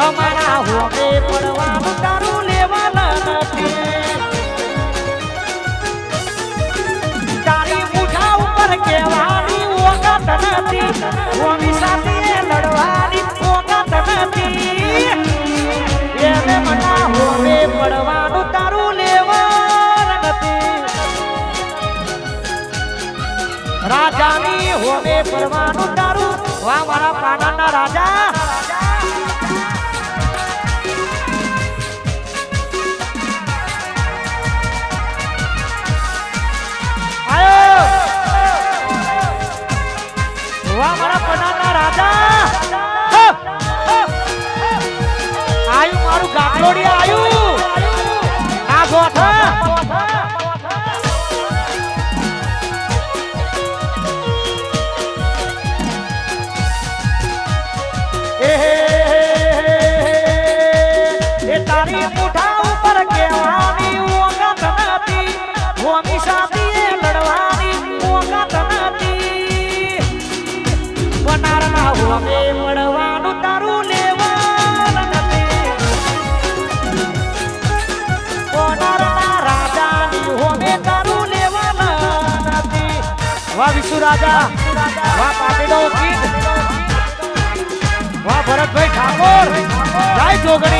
અમારા હોમે પડવા ઉતારું લેવાના નથી તારી મુઠા ઉપર કહેવાની ઓકાત નથી હોમી સાથે લડવાની ઓકાત નથી એને મના હોમે પડવાનું તારું લેવાના નથી રાજાની હોમે પડવાનું તારું વાહ મારા પ્રાણાના રાજા વાહ વિશુ રાજા વાહ પાટીડો ગીત વાહ ભરતભાઈ ઠાકોર જય જોગણી.